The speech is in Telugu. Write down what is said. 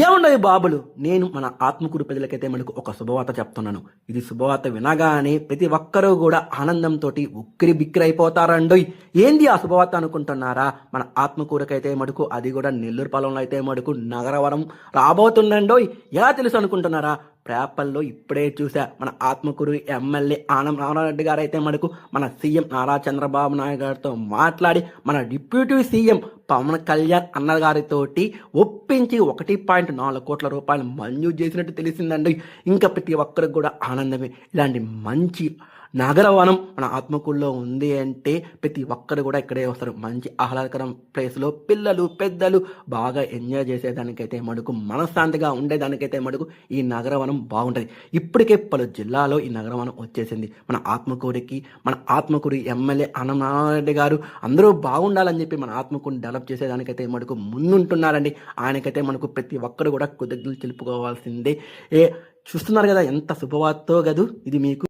ఏమున్నాయి బాబులు? నేను మన ఆత్మకూరు ప్రజలకైతే మనకు ఒక శుభవార్త చెప్తున్నాను. ఇది శుభవార్త వినగానే ప్రతి ఒక్కరూ కూడా ఆనందంతో ఉక్కిరి బిక్కిరి అయిపోతారండోయ్ ఏంది ఆ శుభవార్త అనుకుంటున్నారా? మన ఆత్మకూరకైతే మటుకు అది కూడా నెల్లూరు పొలంలో అయితే మటుకు నగరవరం రాబోతుందండోయ్. ఎలా తెలుసు అనుకుంటున్నారా? పేపర్లో ఇప్పుడే చూసా మన ఆత్మకూరు ఎమ్మెల్యే ఆనం రామారెడ్డి గారు అయితే మనకు మన సీఎం నారా చంద్రబాబు నాయుడు గారితో మాట్లాడి మన డిప్యూటీ సీఎం పవన్ కళ్యాణ్ అన్న గారితోటి ఒప్పించి ఒకటి పాయింట్ నాలుగు కోట్ల రూపాయలు మంజూరు చేసినట్టు తెలిసిందండి. ఇంకా ప్రతి ఒక్కరికి కూడా ఆనందమే. ఇలాంటి మంచి నగరవనం మన ఆత్మకూరులో ఉంది అంటే ప్రతి ఒక్కరు కూడా ఇక్కడే వస్తారు. మంచి ఆహ్లాదకరం ప్లేస్లో పిల్లలు పెద్దలు బాగా ఎంజాయ్ చేసేదానికైతే మటుకు మనశ్శాంతిగా ఉండేదానికైతే మటుకు ఈ నగరవనం బాగుంటుంది. ఇప్పటికే పలు జిల్లాలో ఈ నగరవనం వచ్చేసింది. మన ఆత్మకూరికి మన ఆత్మకూరి ఎమ్మెల్యే అన్నమారెడ్డి గారు అందరూ బాగుండాలని చెప్పి మన ఆత్మకూరిని డెవలప్ చేసేదానికైతే మనకు ముందుంటున్నారండి. ఆయనకైతే మనకు ప్రతి ఒక్కరు కూడా కృతజ్ఞతలు తెలుపుకోవాల్సిందే. ఏ చూస్తున్నారు కదా ఎంత శుభవార్తో కదూ ఇది మీకు.